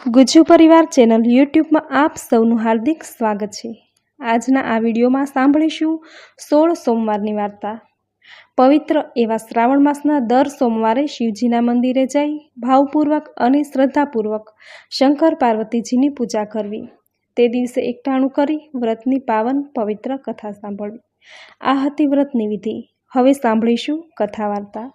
ગુજ્જુ પરિવાર ચેનલ યુટ્યુબમાં આપ સૌનું હાર્દિક સ્વાગત છે. આજના આ વિડીયોમાં સાંભળીશું સોળ સોમવારની વાર્તા. પવિત્ર એવા શ્રાવણ માસના દર સોમવારે શિવજીના મંદિરે જઈ ભાવપૂર્વક અને શ્રદ્ધાપૂર્વક શંકર પાર્વતીજીની પૂજા કરવી. તે દિવસે એકટાણું કરી વ્રતની પાવન પવિત્ર કથા સાંભળવી. આ હતી વ્રતની વિધિ. હવે સાંભળીશું કથા વાર્તા.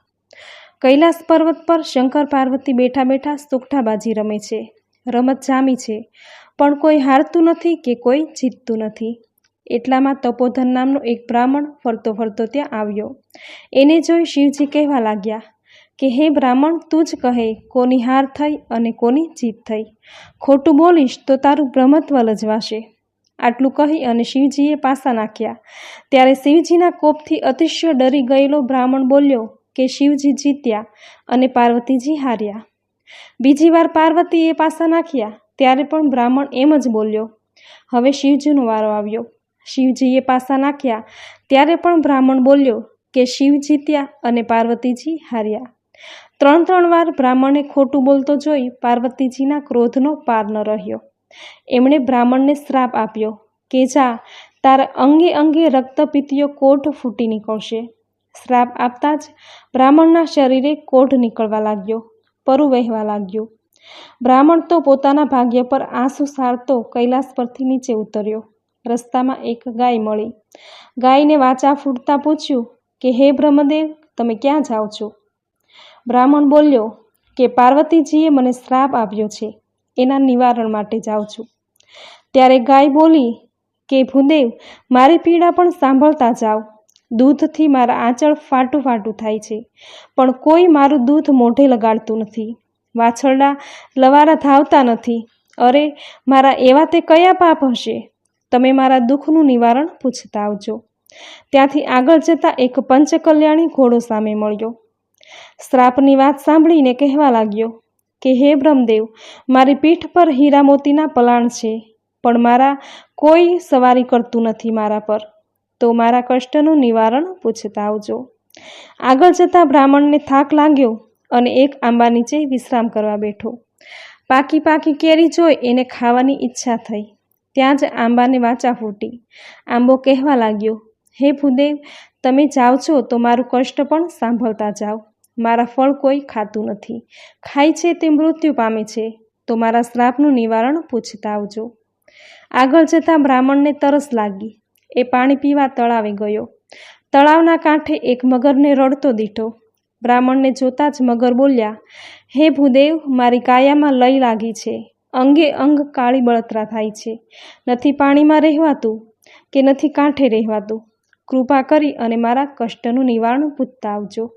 કૈલાસ પર્વત પર શંકર પાર્વતી બેઠા બેઠા સુકઠાબાજી રમે છે. રમત જામી છે. પણ કોઈ હારતું નથી કે કોઈ જીતતું નથી. એટલામાં તપોધન નામનો એક બ્રાહ્મણ ફરતો ફરતો ત્યાં આવ્યો. એને જોઈ શિવજી કહેવા લાગ્યા કે, હે બ્રાહ્મણ, તું જ કહે કોની હાર થઈ અને કોની જીત થઈ. ખોટું બોલીશ તો તારું બ્રહ્મત્વ લજવાશે. આટલું કહી અને શિવજીએ પાસા નાખ્યા. ત્યારે શિવજીના કોપથી અતિશય ડરી ગયેલો બ્રાહ્મણ બોલ્યો કે, શિવજી જીત્યા અને પાર્વતીજી હાર્યા. બીજી વાર પાર્વતીએ પાસા નાખ્યા, ત્યારે પણ બ્રાહ્મણ એમ જ બોલ્યો, હવે શિવજીનો વારો આવ્યો. શિવજીએ પાસા નાખ્યા, ત્યારે પણ બ્રાહ્મણ બોલ્યો કે શિવ જીત્યા અને પાર્વતીજી હાર્યા. ત્રણ ત્રણ વાર બ્રાહ્મણે ખોટું બોલતો જોઈ પાર્વતીજીના ક્રોધનો પાર ન રહ્યો. એમણે બ્રાહ્મણને શ્રાપ આપ્યો કે જા, તારા અંગે અંગે રક્તપિત્તીયો કોઢ ફૂટી નીકળશે. શ્રાપ આપતા જ બ્રાહ્મણના શરીરે કોઢ નીકળવા લાગ્યો. પરું વહેવા લાગ્યું. બ્રાહ્મણ તો પોતાના ભાગ્ય પર આંસુ સારતો કૈલાસ પરથી નીચે ઉતર્યો. રસ્તામાં એક ગાય મળી. ગાયને વાચા ફૂટતા પૂછ્યું કે, હે બ્રહ્મદેવ, તમે ક્યાં જાઓ છો? બ્રાહ્મણ બોલ્યો કે, પાર્વતીજીએ મને શ્રાપ આપ્યો છે. એના નિવારણ માટે જાઉં છું. ત્યારે ગાય બોલી કે, ભૂદેવ, મારી પીડા પણ સાંભળતા જાઓ. દૂધથી મારા આંચળ ફાટું ફાટું થાય છે. પણ કોઈ મારું દૂધ મોઢે લગાડતું નથી. વાછરડા લવારા ધાવતા નથી. અરે, મારા એવા તે કયા પાપ હશે? તમે મારા દુઃખનું નિવારણ પૂછતા આવજો. ત્યાંથી આગળ જતા એક પંચકલ્યાણી ઘોડો સામે મળ્યો. શ્રાપની વાત સાંભળીને કહેવા લાગ્યો કે, હે બ્રહ્મદેવ, મારી પીઠ પર હીરા મોતીના પલાણ છે, પણ મારા કોઈ સવારી કરતું નથી મારા પર. તો મારા કષ્ટનું નિવારણ પૂછતા આવજો. આગળ જતાં બ્રાહ્મણને થાક લાગ્યો અને એક આંબા નીચે વિશ્રામ કરવા બેઠો. પાકી પાકી કેરી જોઈ એને ખાવાની ઈચ્છા થઈ. ત્યાં જ આંબાને વાચા ફૂટી. આંબો કહેવા લાગ્યો, હે ભૂદેવ, તમે જાઓ છો તો મારું કષ્ટ પણ સાંભળતા જાઓ. મારા ફળ કોઈ ખાતું નથી. ખાય છે તે મૃત્યુ પામે છે. તો મારા શ્રાપનું નિવારણ પૂછતા આવજો. આગળ જતાં બ્રાહ્મણને તરસ લાગી. એ પાણી પીવા તળાવે ગયો. તળાવના કાંઠે એક મગરને રડતો દીઠો. બ્રાહ્મણને જોતાં જ મગર બોલ્યા, હે ભૂદેવ, મારી કાયામાં લય લાગી છે. અંગે અંગ કાળી બળતરા થાય છે. નથી પાણીમાં રહેવાતું કે નથી કાંઠે રહેવાતું? કૃપા કરી અને મારા કષ્ટનું નિવારણ પૂછતા આવજો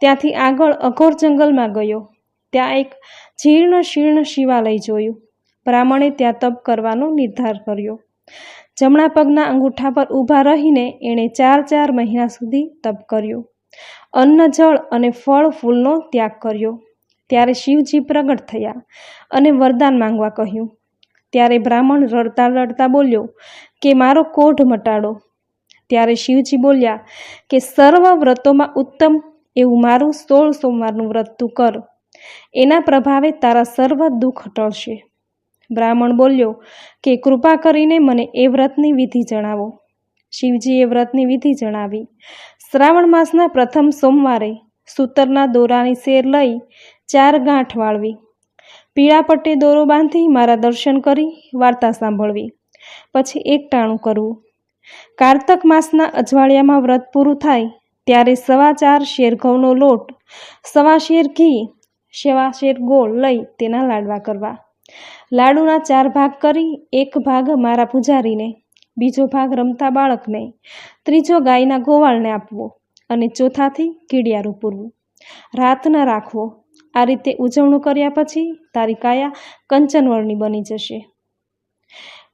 ત્યાંથી આગળ અઘોર જંગલમાં ગયો. ત્યાં એક જીર્ણ શીર્ણ શિવાલય જોયું. બ્રાહ્મણે ત્યાં તપ કરવાનો નિર્ધાર કર્યો. જમણા પગના અંગૂઠા પર ઊભા રહીને એણે ચાર ચાર મહિના સુધી તપ કર્યો. અન્ન, જળ અને ફળ ફૂલનો ત્યાગ કર્યો. ત્યારે શિવજી પ્રગટ થયા અને વરદાન માંગવા કહ્યું. ત્યારે બ્રાહ્મણ રડતા રડતા બોલ્યો, કે મારો કોઢ મટાડો. ત્યારે શિવજી બોલ્યા, કે સર્વ વ્રતોમાં ઉત્તમ એવું મારું સોળ સોમવારનું વ્રત તું કર. એના પ્રભાવે તારા સર્વ દુઃખ ટળશે. બ્રાહ્મણ બોલ્યો કે, કૃપા કરીને મને એ વ્રતની વિધિ જણાવો. શિવજીએ વ્રતની વિધિ જણાવી. શ્રાવણ માસના પ્રથમ સોમવારે સૂતરના દોરાની શેર લઈ ચાર ગાંઠ વાળવી. પીળા પટ્ટે દોરો બાંધી મારા દર્શન કરી વાર્તા સાંભળવી. પછી એકટાણું કરવું. કારતક માસના અજવાળિયામાં વ્રત પૂરું થાય ત્યારે સવા ચાર શેર ઘઉંનો લોટ, સવા શેર ઘી, સેવા શેર ગોળ લઈ તેના લાડવા કરવા. લાડુના ચાર ભાગ કરી, એક ભાગ મારા પૂજારીને, બીજો ભાગ રમતા બાળકને, ત્રીજો ગાયના ગોવાળને આપવો અને ચોથાથી કીડિયારું પૂરવું. રાત ન રાખવો આ રીતે ઉજવણું કર્યા પછી તારી કાયા કંચનવળની બની જશે.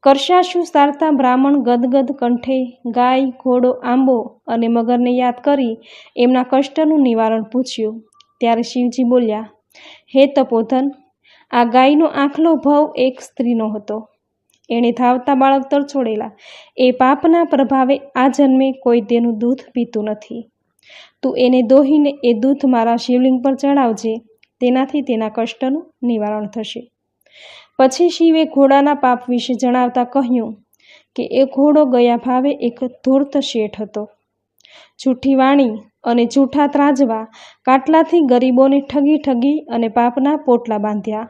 કરશાશું સારતા બ્રાહ્મણ ગદગદ કંઠે ગાય, ઘોડો, આંબો અને મગરને યાદ કરી એમના કષ્ટનું નિવારણ પૂછ્યું. ત્યારે શિવજી બોલ્યા, હે તપોધન આ ગાયનો આંખલો ભાવ એક સ્ત્રીનો હતો. એણે ધાવતા બાળક તરછોડેલા. એ પાપના પ્રભાવે આ જન્મે કોઈ તેનું દૂધ પીતું નથી. તું એને દોહીને એ દૂધ મારા શિવલિંગ પર ચડાવજે, તેનાથી તેના કષ્ટનું નિવારણ થશે. પછી શિવે ઘોડાના પાપ વિશે જણાવતા કહ્યું કે એ ઘોડો ગયા ભાવે એક ધૂર્ત શેઠ હતો. જૂઠી વાણી અને જૂઠા ત્રાજવા, કાટલાથી ગરીબોને ઠગી ઠગી અને પાપના પોટલા બાંધ્યા.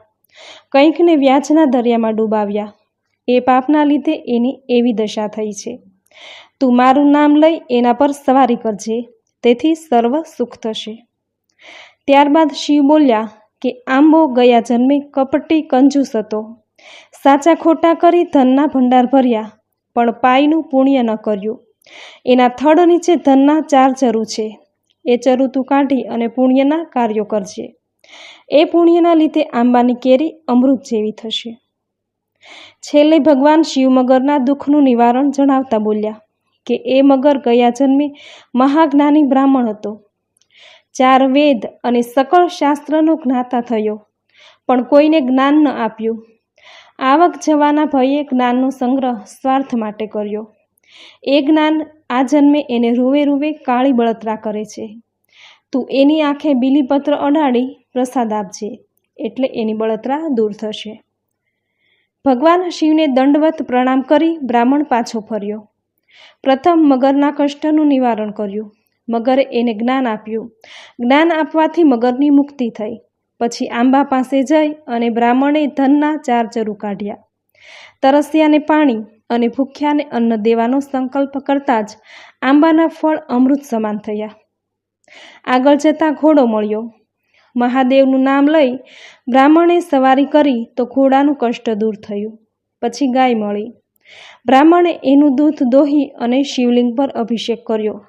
કંઈકને વ્યાજના દરિયામાં ડૂબાવ્યા. એ પાપના લીધે એની એવી દશા થઈ છે. તું મારું નામ લઈ એના પર સવારી કરજે, તેથી સર્વ સુખ થશે. ત્યારબાદ શિવ બોલ્યા કે આંબો ગયા જન્મે કપટી કંજૂસ હતો. સાચા ખોટા કરી ધનના ભંડાર ભર્યા, પણ પાયનું પુણ્ય ન કર્યું. એના થડ નીચે ધનના ચાર ચરુ છે. એ ચરુ તું કાઢી અને પુણ્યના કાર્યો કરજે. એ પુણ્યના લીધે આંબાની કેરી અમૃત જેવી થશે. છેલ્લે ભગવાન શિવ મગરના દુઃખનું નિવારણ જણાવતા બોલ્યા કે એ મગર ગયા જન્મે મહાજ્ઞાની બ્રાહ્મણ હતો. ચાર વેદ અને સકળ શાસ્ત્રનો જ્ઞાતા થયો, પણ કોઈને જ્ઞાન ન આપ્યું. આવક જવાના ભયે જ્ઞાનનો સંગ્રહ સ્વાર્થ માટે કર્યો. એ જ્ઞાન આ જન્મે એને રૂવે રૂવે કાળી બળતરા કરે છે. તું એની આંખે બીલીપત્ર અડાડી પ્રસાદ આપજે, એટલે એની બળતરા દૂર થશે. ભગવાન શિવને દંડવત પ્રણામ કરી બ્રાહ્મણ પાછો ફર્યો. પ્રથમ મગરના કષ્ટનું નિવારણ કર્યું. મગરે એને જ્ઞાન આપ્યું. જ્ઞાન આપવાથી મગરની મુક્તિ થઈ. પછી આંબા પાસે જઈ અને બ્રાહ્મણે ધનના ચાર ચરુ કાઢ્યા. તરસ્યાને પાણી અને ભૂખ્યાને અન્ન દેવાનો સંકલ્પ કરતાં જ આંબાના ફળ અમૃત સમાન થયા. આગળ જતાં ઘોડો મળ્યો. મહાદેવનું નામ લઈ બ્રાહ્મણે સવારી કરી તો ઘોડાનું કષ્ટ દૂર થયું. પછી ગાય મળી. બ્રાહ્મણે એનું દૂધ દોહી અને શિવલિંગ પર અભિષેક કર્યો.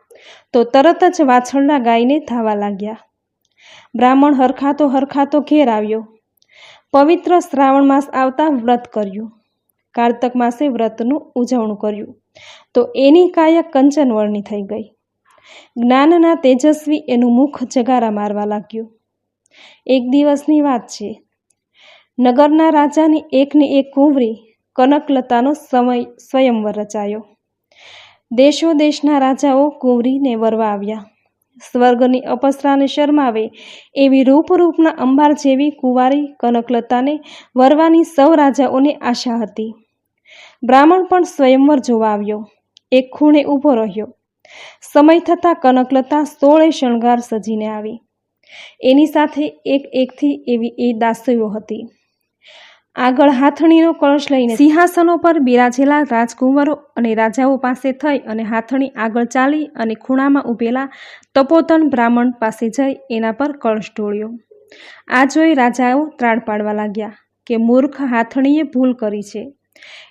તો તરત જ વાછળના ગાયને ધાવા લાગ્યા. બ્રાહ્મણ હરખાતો હરખાતો ઘેર આવ્યો. પવિત્ર શ્રાવણ માસ આવતા વ્રત કર્યું. કારતક માસે વ્રતનું ઉજવણું કર્યું. તો એની કાયા કંચનવર્ણી થઈ ગઈ. જ્ઞાનના તેજસ્વી એનું મુખ જગારા મારવા લાગ્યું. એક દિવસની વાત છે. નગરના રાજાની એકને એક કુંવરી કનકલતાનો સમય સ્વયંવર રચાયો. દેશો દેશના રાજાઓ કુંવરીને વરવા આવ્યા. સ્વર્ગની અપસરાને શરમાવે એવી રૂપરૂપના અંબાર જેવી કુંવારી કનકલતાને વરવાની સૌ રાજાઓને આશા હતી. બ્રાહ્મણ પણ સ્વયંવર જોવા આવ્યો. એક ખૂણે ઊભો રહ્યો. સમય થતાં કનકલતા સોળે શણગાર સજીને આવી. એની સાથે એક એકથી એવી એ દાસીઓ હતી. આગળ હાથણીનો કળશ લઈને સિંહાસનો પર બિરાજેલા રાજકુંવરો અને રાજાઓ પાસે થઈ અને હાથણી આગળ ચાલી અને ખૂણામાં ઊભેલા તપોતન બ્રાહ્મણ પાસે જઈ એના પર કળશ ઢોળ્યો. આ જોઈ રાજાઓ ત્રાડ પાડવા લાગ્યા કે મૂર્ખ હાથણીએ ભૂલ કરી છે.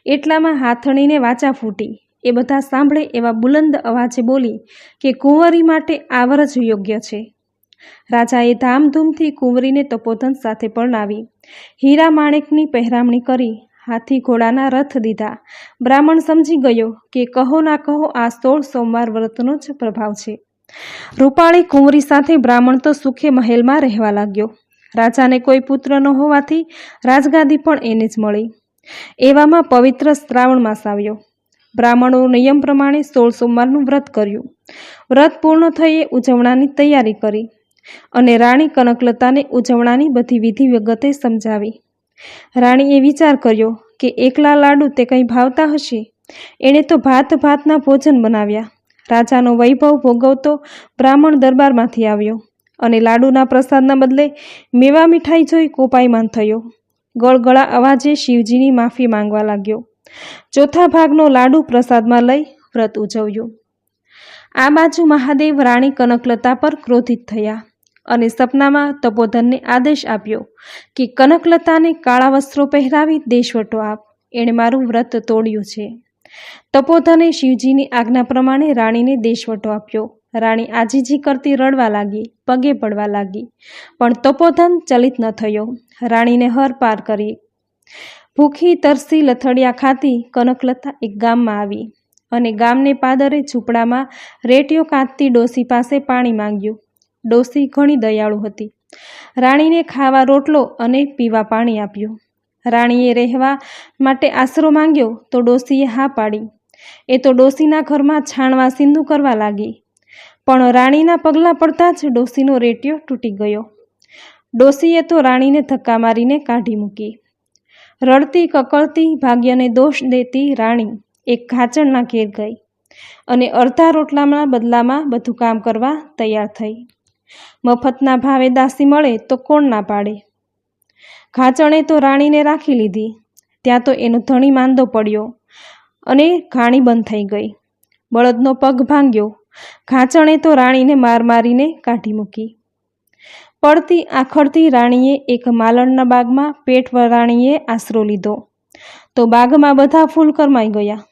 એટલામાં હાથણીને વાચા ફૂટી. એ બધા સાંભળે એવા બુલંદ અવાજે બોલી કે કુંવરી માટે આવર જ યોગ્ય છે. રાજાએ ધામધૂમથી કુંવરીને તપોધન સાથે પરણાવી. હીરા માણેકની પહેરામણી કરી, હાથી ઘોડાના રથ દીધા. બ્રાહ્મણ સમજી ગયો કે કહો ના કહો આ સોળ સોમવાર વ્રતનો જ પ્રભાવ છે. રૂપાળી કુંવરી સાથે બ્રાહ્મણ તો સુખે મહેલમાં રહેવા લાગ્યો. રાજાને કોઈ પુત્ર ન હોવાથી રાજગાદી પણ એને જ મળી. એવામાં પવિત્ર શ્રાવણ માસ આવ્યો. બ્રાહ્મણો નિયમ પ્રમાણે સોળ સોમવારનું વ્રત કર્યું. વ્રત પૂર્ણ થઈએ ઉજવણાની તૈયારી કરી અને રાણી કનકલતાને ઉજવણાની બધી વિધિ વિગતે સમજાવી. રાણીએ વિચાર કર્યો કે એકલા લાડુ તે કંઈ ભાવતા હશે? એણે તો ભાત ભાતના ભોજન બનાવ્યા. રાજાનો વૈભવ ભોગવતો બ્રાહ્મણ દરબારમાંથી આવ્યો અને લાડુના પ્રસાદના બદલે મેવા મીઠાઈ જોઈ કોપાયમાન થયો. ગળગળા અવાજે શિવજીની માફી માંગવા લાગ્યો. ચોથા ભાગનો લાડુ પ્રસાદમાં લઈ વ્રત ઉજવ્યું. આ બાજુ મહાદેવ રાણી કનકલતા પર ક્રોધિત થયા અને સપનામાં તપોધનને આદેશ આપ્યો કે કનકલતાને કાળા વસ્ત્રો પહેરાવી દેશવટો આપ. એણે મારું વ્રત તોડ્યું છે. તપોધને શિવજીની આજ્ઞા પ્રમાણે રાણીને દેશવટો આપ્યો. રાણી આજીજી કરતી રડવા લાગી, પગે પડવા લાગી. પણ તપોધન ચલિત ન થયો. રાણીને હર પાર કરી. ભૂખી, તરસી, લથડિયા ખાતી કનકલતા એક ગામમાં આવી અને ગામને પાદરે ઝૂંપડામાં રેટીઓ કાંતતી ડોસી પાસે પાણી માંગ્યું. ડોસી ઘણી દયાળુ હતી. રાણીને ખાવા રોટલો અને પીવા પાણી આપ્યું. રાણીએ રહેવા માટે આશરો માંગ્યો તો ડોસીએ હા પાડી. એ તો ડોસીના ઘરમાં છાણવા સિંધુ કરવા લાગી. પણ રાણીના પગલાં પડતા જ ડોસીનો રેટિયો તૂટી ગયો. ડોસીએ તો રાણીને ધક્કા મારીને કાઢી મૂકી. રડતી કકળતી ભાગ્યને દોષ દેતી રાણી એક ખાચણના ઘેર ગઈ અને અડધા રોટલાના બદલામાં બધું કામ કરવા તૈયાર થઈ. મફતના ભાવે દાસી મળે તો કોણ ના પાડે? ખાચણે તો રાણીને રાખી લીધી. ત્યાં તો એનો ધણી માંદો પડ્યો અને ઘાણી બંધ થઈ ગઈ. બળદનો પગ ભાંગ્યો. ખાચણે તો રાણીને માર મારીને કાઢી મૂકી. પડતી આખડતી રાણીએ એક માલણના બાગમાં પેટ રાણીએ આશરો લીધો. તો બાગમાં બધા ફૂલ કરમાઈ ગયા.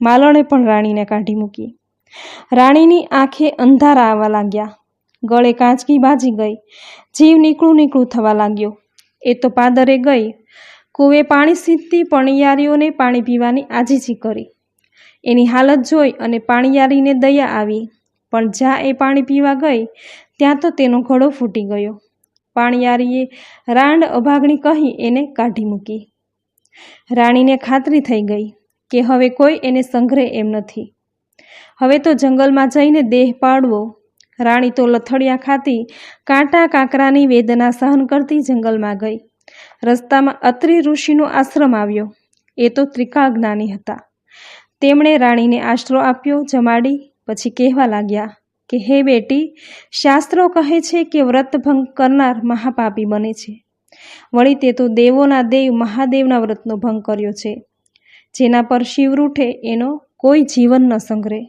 માલણે પણ રાણીને કાઢી મૂકી. રાણીની આંખે અંધારા આવવા લાગ્યા. ગળે કાંચકી બાજી ગઈ. જીવ નીકળું નીકળું થવા લાગ્યો. એ તો પાદરે ગઈ. કૂવે પાણી સીધતી પણિયારીઓને પાણી પીવાની આજીજી કરી. એની હાલત જોઈ અને પાણીયારીને દયા આવી. પણ જ્યાં એ પાણી પીવા ગઈ ત્યાં તો તેનો ઘડો ફૂટી ગયો. પાણીયારીએ રાંડ અભાગણી કહી એને કાઢી મૂકી. રાણીને ખાતરી થઈ ગઈ કે હવે કોઈ એને સંઘરે એમ નથી. હવે તો જંગલમાં જઈને દેહ પાડવો. રાણી તો લથડિયા ખાતી કાંટા કાંકરાની વેદના સહન કરતી જંગલમાં ગઈ. રસ્તામાં અત્રિ ઋષિનો આશ્રમ આવ્યો. એ તો ત્રિકાળ જ્ઞાની હતા. તેમણે રાણીને આશરો આપ્યો, જમાડી, પછી કહેવા લાગ્યા કે હે બેટી, શાસ્ત્રો કહે છે કે વ્રતભંગ કરનાર મહાપાપી બને છે. વળી તે તો દેવોના દેવ મહાદેવના વ્રતનો ભંગ કર્યો છે, જેના પર શિવ રૂઠે એનો કોઈ જીવન ન સંગ્રહે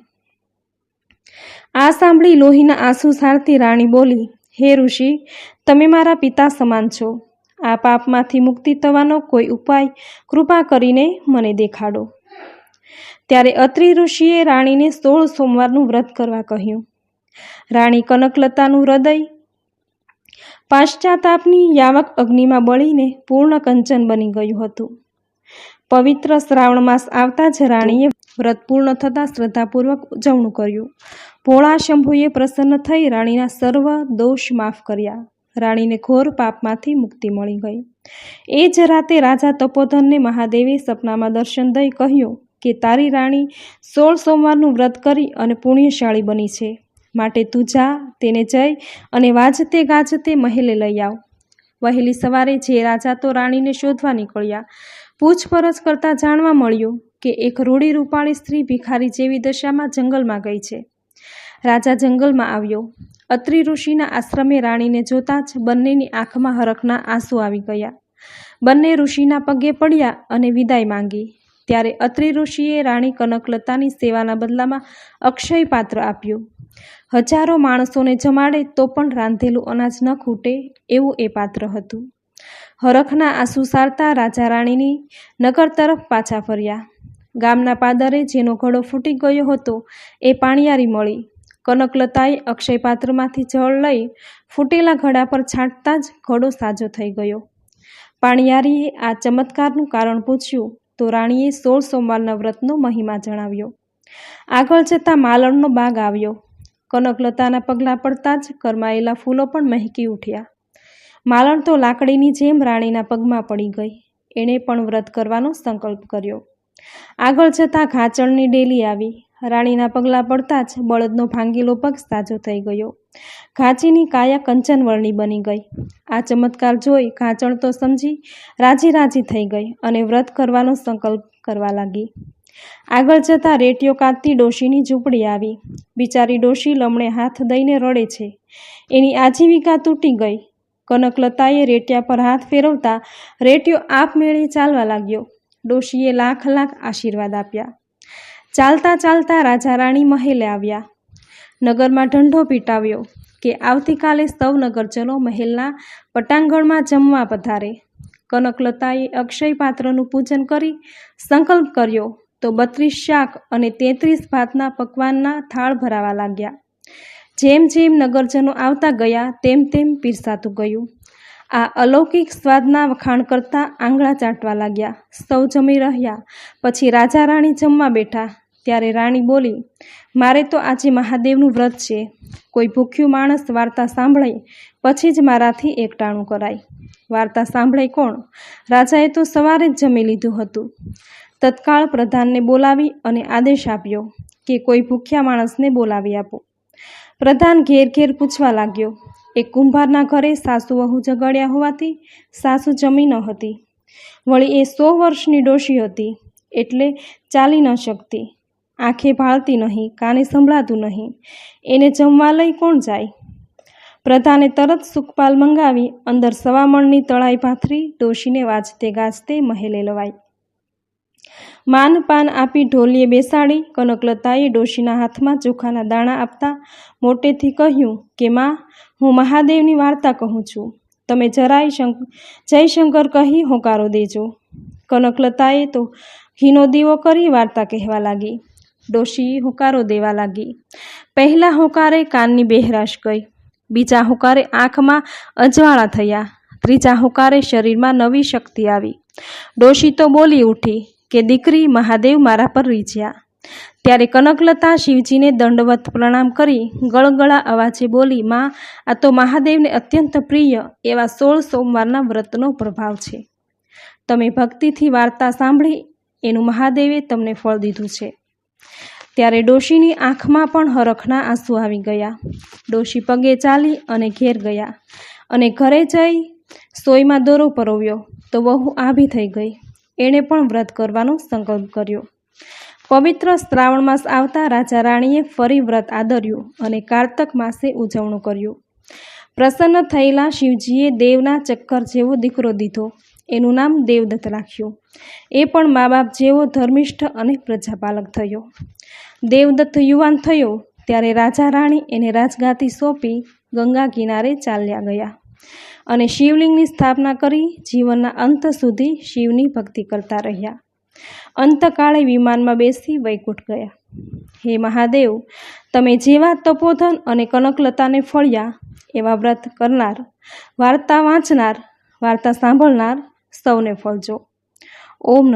આ સાંભળી લોહીના આંસુ સારતી રાણી બોલી, હે ઋષિ, તમે મારા પિતા સમાન છો. આ પાપમાંથી મુક્તિ થવાનો કોઈ ઉપાય કૃપા કરીને મને દેખાડો. ત્યારે અત્રિ ઋષિએ રાણીને સોળ સોમવારનું વ્રત કરવા કહ્યું. રાણી કનકલતાનું હૃદય પાશ્ચાતાપની યાવક અગ્નિમાં બળીને પૂર્ણ કંચન બની ગયું હતું. પવિત્ર શ્રાવણ માસ આવતા જ રાણીએ વ્રત પૂર્ણ થતાં શ્રદ્ધાપૂર્વક ઉજવણું કર્યું. ભોળા શંભુએ પ્રસન્ન થઈ રાણીના સર્વ દોષ માફ કર્યા. રાણીને ઘોર પાપમાંથી મુક્તિ મળી ગઈ. એ જ રાતે રાજા તપોધનને મહાદેવે સપનામાં દર્શન દઈ કહ્યું કે તારી રાણી સોળ સોમવારનું વ્રત કરી અને પુણ્યશાળી બની છે. માટે તું જા, તેને જઈ અને વાજતે ગાજતે મહેલે લઈ આવ. વહેલી સવારે જે રાજા તો રાણીને શોધવા નીકળ્યા. પૂછપરછ કરતાં જાણવા મળ્યું કે એક રૂડી રૂપાળી સ્ત્રી ભિખારી જેવી દશામાં જંગલમાં ગઈ છે. રાજા જંગલમાં આવ્યો. અત્રિ ઋષિના આશ્રમે રાણીને જોતાં જ બંનેની આંખમાં હરખના આંસુ આવી ગયા. બંને ઋષિના પગે પડ્યા અને વિદાય માંગી. ત્યારે અત્રિ ઋષિએ રાણી કનકલતાની સેવાના બદલામાં અક્ષય પાત્ર આપ્યું. હજારો માણસોને જમાડે તો પણ રાંધેલું અનાજ ન ખૂટે એવું એ પાત્ર હતું. હરખના આંસુ સારતા રાજા રાણીની નગર તરફ પાછા ફર્યા. ગામના પાદરે જેનો ઘડો ફૂટી ગયો હતો એ પાણીયારી મળી. કનકલતાએ અક્ષય પાત્રમાંથી જળ લઈ ફૂટેલા ઘડા પર છાંટતા જ ઘડો સાજો થઈ ગયો. પાણીયારીએ આ ચમત્કારનું કારણ પૂછ્યું તો રાણીએ સોળ સોમવારના વ્રતનો મહિમા જણાવ્યો. આગળ જતાં માલણનો બાગ આવ્યો. કનકલતાના પગલાં પડતાં જ કરમાયેલા ફૂલો પણ મહેકી ઉઠ્યા. માલણ તો લાકડીની જેમ રાણીના પગમાં પડી ગઈ. એણે પણ વ્રત કરવાનો સંકલ્પ કર્યો. આગળ જતાં ઘાચણની ડેલી આવી. રાણીના પગલાં પડતાં જ બળદનો ભાંગેલો પગ સાજો થઈ ગયો. ઘાચીની કાયા કંચનવર્ણી બની ગઈ. આ ચમત્કાર જોઈ ઘાચણ તો સમજી રાજી રાજી થઈ ગઈ અને વ્રત કરવાનો સંકલ્પ કરવા લાગી. આગળ જતાં રેટીઓ કાંતતી ડોશીની ઝૂંપડી આવી. બિચારી ડોશી લમણે હાથ દઈને રડે છે. એની આજીવિકા તૂટી ગઈ. કનકલતાએ રેટિયા પર હાથ ફેરવતા રેટિયો આપમેળે ચાલવા લાગ્યો. ડોશીએ લાખ લાખ આશીર્વાદ આપ્યા. ચાલતા ચાલતા રાજા રાણી મહેલે આવ્યા. નગરમાં ઢંઢો પીટાવ્યો કે આવતીકાલે સૌ મહેલના પટાંગણમાં જમવા પધારે. કનકલતાએ અક્ષય પાત્રનું પૂજન કરી સંકલ્પ કર્યો. તો બત્રીસ શાક અને તેત્રીસ ભાતના પકવાનના થાળ ભરાવા લાગ્યા. જેમ જેમ નગરજનો આવતા ગયા, તેમ તેમ પીરસાતું ગયું. આ અલૌકિક સ્વાદના વખાણ કરતા આંગળા ચાટવા લાગ્યા. સૌ જમી રહ્યા. પછી રાજા રાણી જમવા બેઠા. ત્યારે રાણી બોલી, મારે તો આજે મહાદેવનું વ્રત છે. કોઈ ભૂખ્યું માણસ વાર્તા સાંભળે પછી જ મારાથી એકટાણું કરાય. વાર્તા સાંભળે કોણ? રાજાએ તો સવારે જ જમી લીધું હતું. તત્કાળ પ્રધાનને બોલાવી અને આદેશ આપ્યો કે કોઈ ભૂખ્યા માણસને બોલાવી આપો. પ્રધાન ઘેર ઘેર પૂછવા લાગ્યો, એક કુંભારના ઘરે સાસુ વહુ ઝઘડ્યા હોવાથી સાસુ જમી ન હતી. વળી એ સો વર્ષની ડોશી હતી, એટલે ચાલી ન શકતી. આંખે ભાળતી નહીં, કાને સંભળાતું નહીં. એને જમવા લઈ કોણ જાય? પ્રધાને તરત સુખપાલ મંગાવી, અંદર સવામણની તળાઈ પાથરી ડોશીને વાજતે ગાજતે મહેલે લવાઈ. માન પાન આપી ઢોલીએ બેસાડી કનકલતાએ ડોશીના હાથમાં ચોખાના દાણા આપતા મોટેથી કહ્યું કે, માં, હું મહાદેવની વાર્તા કહું છું. તમે જરાય શંક જયશંકર કહી હોકારો દેજો. કનકલતાએ તો હીનો દીવો કરી વાર્તા કહેવા લાગી. ડોશી હોકારો દેવા લાગી. પહેલા હોકારે કાનની બહેરાશ ગઈ બીજા હોકારે આંખમાં અજવાળા થયા. ત્રીજા હોકારે શરીરમાં નવી શક્તિ આવી. ડોશી તો બોલી ઉઠી કે દીકરી મહાદેવ મારા પર રીઝ્યા ત્યારે કનકલતા શિવજીને દંડવત પ્રણામ કરી ગળગળા અવાજે બોલી, માં, આ તો મહાદેવને અત્યંત પ્રિય એવા સોળ સોમવારના વ્રતનો પ્રભાવ છે. તમે ભક્તિથી વાર્તા સાંભળી, એનું મહાદેવે તમને ફળ દીધું છે. ત્યારે ડોશીની આંખમાં પણ હરખના આંસુ આવી ગયા. ડોશી પગે ચાલી અને ઘેર ગયા અને ઘરે જઈ સોયમાં દોરો પરોવ્યો, તો વહુ આભી થઈ ગઈ. એણે પણ વ્રત કરવાનો સંકલ્પ કર્યો. પવિત્ર શ્રાવણ માસ આવતા રાજા રાણીએ ફરી વ્રત આદર્યું અને કારતક માસે ઉજવણું કર્યું. પ્રસન્ન થયેલા શિવજીએ દેવના ચક્કર જેવો દીકરો દીધો. એનું નામ દેવદત્ત રાખ્યું. એ પણ મા બાપ જેવો ધર્મિષ્ઠ અને પ્રજાપાલક થયો. દેવદત્ત યુવાન થયો ત્યારે રાજા રાણી એને રાજગાતી સોંપી ગંગા કિનારે ચાલ્યા ગયા. અને શિવલિંગની સ્થાપના કરી જીવનના અંત સુધી શિવની ભક્તિ કરતા રહ્યા. અંતકાળે વિમાનમાં બેસી વૈકુંઠ ગયા. હે મહાદેવ, તમે જેવા તપોધન અને કનકલતાને ફળ્યા, એવા વ્રત કરનાર, વાર્તા વાંચનાર, વાર્તા સાંભળનાર સૌને ફળજો. ઓમ